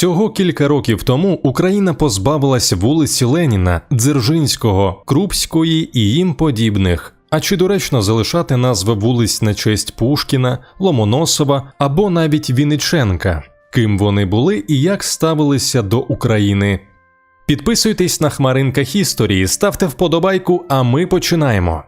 Всього кілька років тому Україна позбавилася вулиці Леніна, Дзержинського, Крупської і їм подібних. А чи доречно залишати назви вулиць на честь Пушкіна, Ломоносова або навіть Вінниченка? Ким вони були і як ставилися до України? Підписуйтесь на Хмаринка Хісторії, ставте вподобайку, а ми починаємо.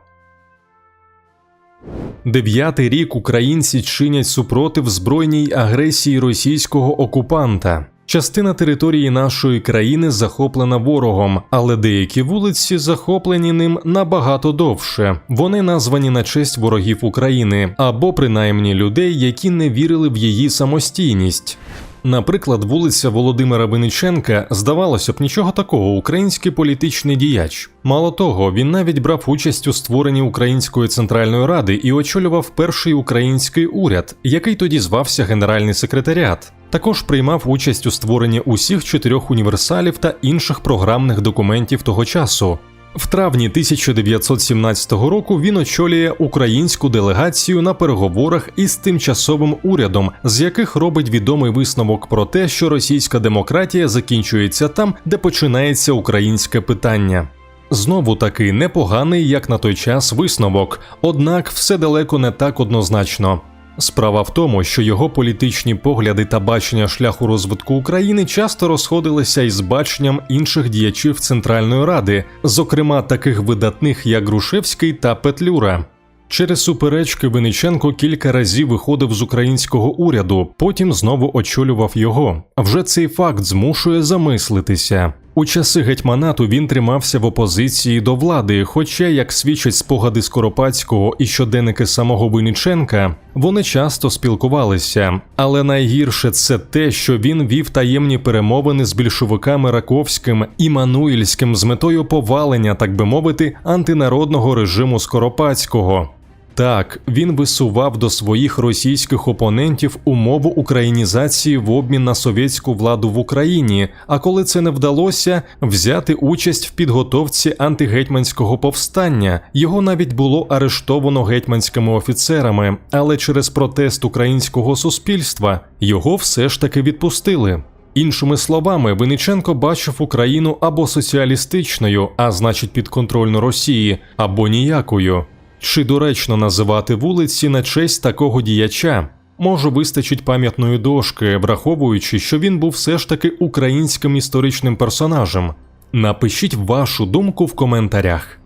Дев'ятий рік українці чинять супротив збройній агресії російського окупанта. Частина території нашої країни захоплена ворогом, але деякі вулиці захоплені ним набагато довше. Вони названі на честь ворогів України або принаймні людей, які не вірили в її самостійність. Наприклад, вулиця Володимира Винниченка, здавалося б, нічого такого, український політичний діяч. Мало того, він навіть брав участь у створенні Української центральної ради і очолював перший український уряд, який тоді звався Генеральний секретаріат. Також приймав участь у створенні усіх чотирьох універсалів та інших програмних документів того часу. В травні 1917 року він очолює українську делегацію на переговорах із тимчасовим урядом, з яких робить відомий висновок про те, що російська демократія закінчується там, де починається українське питання. Знову таки непоганий, як на той час, висновок, однак все далеко не так однозначно. Справа в тому, що його політичні погляди та бачення шляху розвитку України часто розходилися із баченням інших діячів Центральної Ради, зокрема таких видатних як Грушевський та Петлюра. Через суперечки Винниченко кілька разів виходив з українського уряду, потім знову очолював його. Вже цей факт змушує замислитися. У часи гетьманату він тримався в опозиції до влади, хоча, як свідчать спогади Скоропадського і щоденники самого Винниченка, вони часто спілкувалися. Але найгірше це те, що він вів таємні перемовини з більшовиками Раковським і Мануїльським з метою повалення, так би мовити, антинародного режиму Скоропадського. Так, він висував до своїх російських опонентів умову українізації в обмін на совєтську владу в Україні. А коли це не вдалося, взяти участь в підготовці антигетьманського повстання. Його навіть було арештовано гетьманськими офіцерами, але через протест українського суспільства його все ж таки відпустили. Іншими словами, Винниченко бачив Україну або соціалістичною, а значить підконтрольну Росії, або ніякою. Чи доречно називати вулиці на честь такого діяча? Може, вистачить пам'ятної дошки, враховуючи, що він був все ж таки українським історичним персонажем. Напишіть вашу думку в коментарях.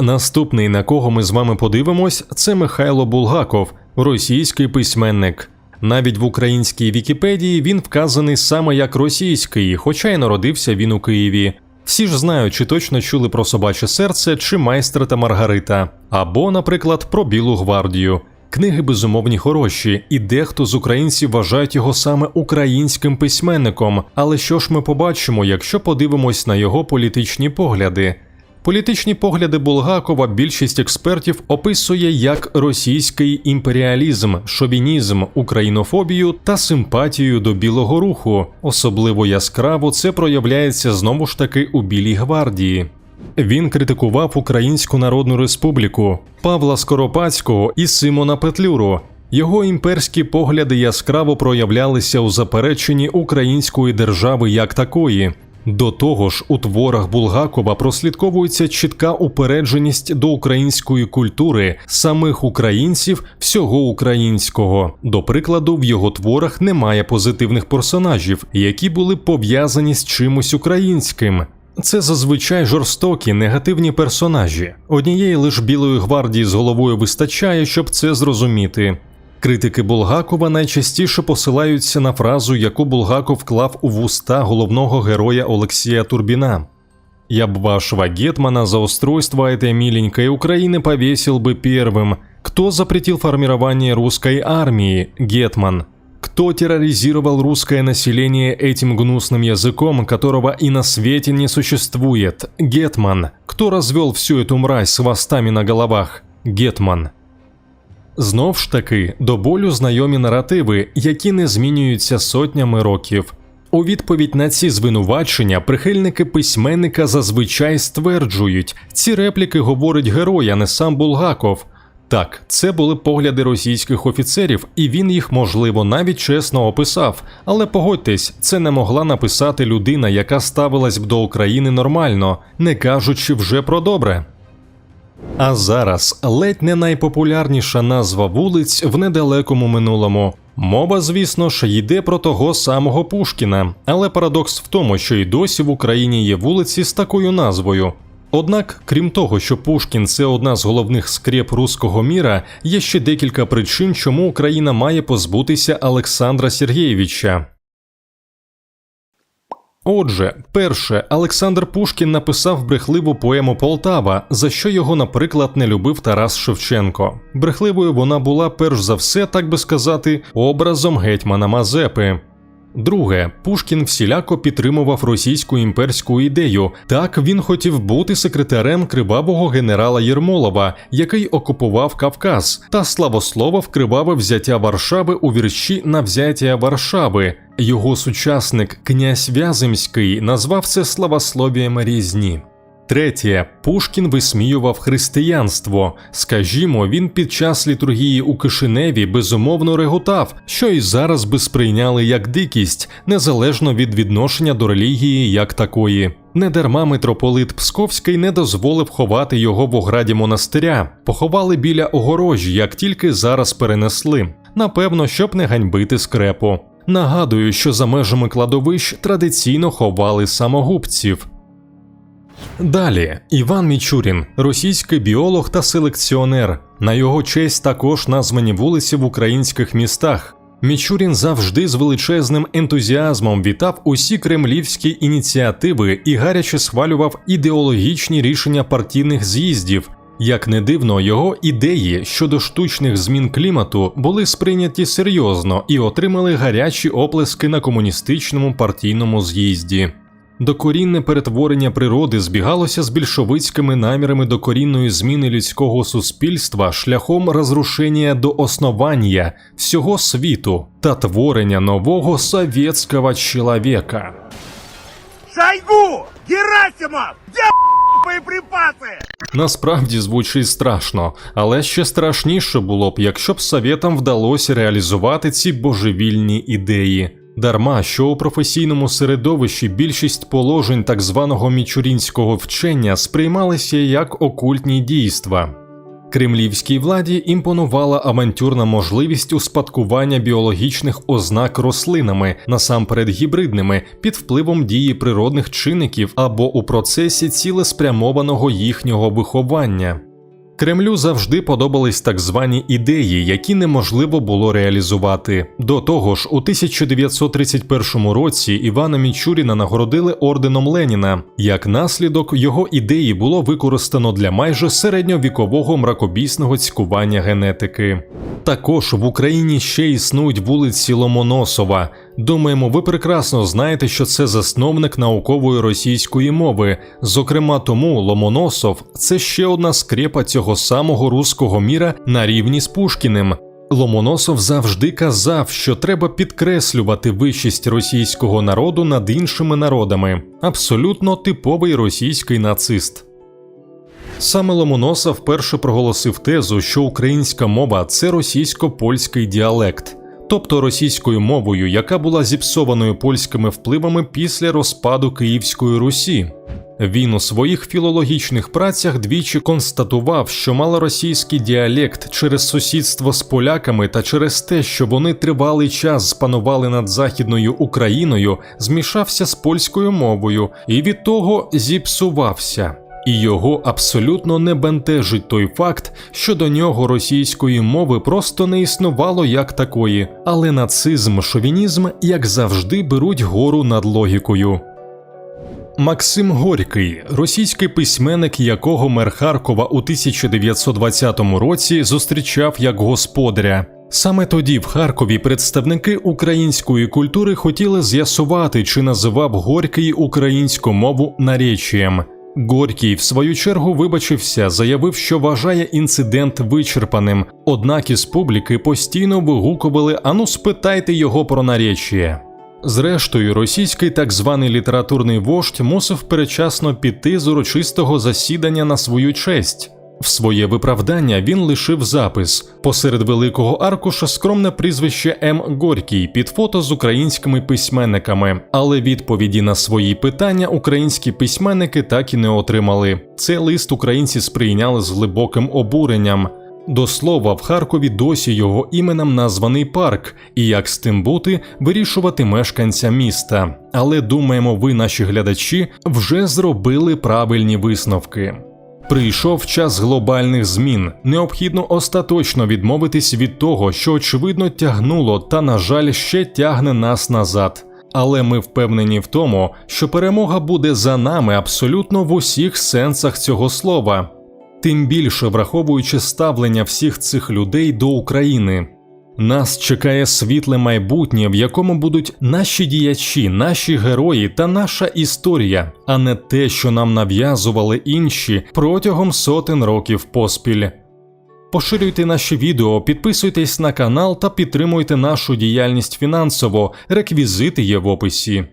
Наступний, на кого ми з вами подивимось, це Михайло Булгаков, російський письменник. Навіть в українській Вікіпедії він вказаний саме як російський, хоча й народився він у Києві. Всі ж знають, чи точно чули про собаче серце чи майстра та Маргарита, або, наприклад, про Білу гвардію. Книги безумовні хороші, і дехто з українців вважають його саме українським письменником. Але що ж ми побачимо, якщо подивимось на його політичні погляди? Політичні погляди Булгакова більшість експертів описує як російський імперіалізм, шовінізм, українофобію та симпатію до білого руху. Особливо яскраво це проявляється знову ж таки у Білій гвардії. Він критикував Українську Народну Республіку, Павла Скоропадського і Симона Петлюру. Його імперські погляди яскраво проявлялися у запереченні української держави як такої. До того ж, у творах Булгакова прослідковується чітка упередженість до української культури, самих українців, всього українського. До прикладу, в його творах немає позитивних персонажів, які були пов'язані з чимось українським. Це зазвичай жорстокі негативні персонажі. Однієї лише білої гвардії з головою вистачає, щоб це зрозуміти. Критики Булгакова найчастіше посилаються на фразу, яку Булгаков вклав у вуста головного героя Олексія Турбіна. «Я б вашего гетмана за устройство этой миленькой Украины повесил бы первым. Кто запретил формирование русской армии? Гетман. Кто терроризировал русское население этим гнусным языком, которого и на свете не существует? Гетман. Кто развел всю эту мразь с хвостами на головах? Гетман. Знов ж таки, до болю знайомі наративи, які не змінюються сотнями років. У відповідь на ці звинувачення прихильники письменника зазвичай стверджують, ці репліки говорить герой, а не сам Булгаков. Так, це були погляди російських офіцерів, і він їх, можливо, навіть чесно описав. Але погодьтесь, це не могла написати людина, яка ставилась б до України нормально, не кажучи вже про добре. А зараз ледь не найпопулярніша назва вулиць в недалекому минулому. Мова, звісно ж, йде про того самого Пушкіна, але парадокс в тому, що й досі в Україні є вулиці з такою назвою. Однак, крім того, що Пушкін це одна з головних скреп руського міра, є ще декілька причин, чому Україна має позбутися Олександра Сергєєвича. Отже, перше, Олександр Пушкін написав брехливу поему Полтава, за що його, наприклад, не любив Тарас Шевченко. Брехливою вона була перш за все, так би сказати, образом гетьмана Мазепи. Друге, Пушкін всіляко підтримував російську імперську ідею. Так він хотів бути секретарем кривавого генерала Єрмолова, який окупував Кавказ, та славословив криваве взяття Варшави у вірші на взяття Варшави. Його сучасник князь Вяземський назвав це славословієм різні. Третє, Пушкін висміював християнство. Скажімо, він під час літургії у Кишиневі безумовно реготав, що і зараз би сприйняли як дикість, незалежно від відношення до релігії як такої. Недарма митрополит Псковський не дозволив ховати його в ограді монастиря, поховали біля огорожі, як тільки зараз перенесли. Напевно, щоб не ганьбити скрепу. Нагадую, що за межами кладовищ традиційно ховали самогубців. Далі Іван Мічурін, російський біолог та селекціонер. На його честь також названі вулиці в українських містах. Мічурін завжди з величезним ентузіазмом вітав усі кремлівські ініціативи і гаряче схвалював ідеологічні рішення партійних з'їздів. Як не дивно, його ідеї щодо штучних змін клімату були сприйняті серйозно і отримали гарячі оплески на комуністичному партійному з'їзді. Докорінне перетворення природи збігалося з більшовицькими намірами докорінної зміни людського суспільства шляхом розрушення до основання всього світу та творення нового совєтського чоловіка. Шойгу! Герасимов! Где боеприпасы? Насправді звучить страшно, але ще страшніше було б, якщо б совєтам вдалося реалізувати ці божевільні ідеї. Дарма, що у професійному середовищі більшість положень так званого мічурінського вчення сприймалися як окультні дійства. Кремлівській владі імпонувала авантюрна можливість успадкування біологічних ознак рослинами, насамперед гібридними, під впливом дії природних чинників або у процесі цілеспрямованого їхнього виховання. Кремлю завжди подобались так звані ідеї, які неможливо було реалізувати. До того ж, у 1931 році Івана Мічуріна нагородили орденом Леніна. Як наслідок, його ідеї було використано для майже середньовікового мракобісного цькування генетики. Також в Україні ще існують вулиці Ломоносова. Думаємо, ви прекрасно знаєте, що це засновник наукової російської мови. Зокрема, тому Ломоносов це ще одна скрепа цього самого руського міра на рівні з Пушкіним. Ломоносов завжди казав, що треба підкреслювати вищість російського народу над іншими народами. Абсолютно типовий російський нацист. Саме Ломоносов вперше проголосив тезу, що українська мова це російсько-польський діалект, тобто російською мовою, яка була зіпсованою польськими впливами після розпаду Київської Русі. Він у своїх філологічних працях двічі констатував, що малоросійський діалект через сусідство з поляками та через те, що вони тривалий час спанували над Західною Україною, змішався з польською мовою і від того зіпсувався. І його абсолютно не бентежить той факт, що до нього російської мови просто не існувало як такої, але нацизм, шовінізм, як завжди, беруть гору над логікою. Максим Горький, російський письменник, якого мер Харкова у 1920 році зустрічав як господаря. Саме тоді в Харкові представники української культури хотіли з'ясувати, чи називав Горький українську мову наречієм. Горький, в свою чергу, вибачився, заявив, що вважає інцидент вичерпаним, однак із публіки постійно вигукували ану спитайте його про наречіє. Зрештою, російський так званий літературний вождь мусив перечасно піти з урочистого засідання на свою честь. В своє виправдання він лишив запис посеред великого аркуша скромне прізвище М. Горький під фото з українськими письменниками, але відповіді на свої питання українські письменники так і не отримали. Цей лист українці сприйняли з глибоким обуренням. До слова, в Харкові досі його іменем названий парк, і як з тим бути, вирішувати мешканця міста. Але думаємо, ви, наші глядачі, вже зробили правильні висновки. Прийшов час глобальних змін. Необхідно остаточно відмовитись від того, що очевидно тягнуло та, на жаль, ще тягне нас назад. Але ми впевнені в тому, що перемога буде за нами абсолютно в усіх сенсах цього слова, тим більше враховуючи ставлення всіх цих людей до України. Нас чекає світле майбутнє, в якому будуть наші діячі, наші герої та наша історія, а не те, що нам нав'язували інші протягом сотень років поспіль. Поширюйте наші відео, підписуйтесь на канал та підтримуйте нашу діяльність фінансово. Реквізити є в описі.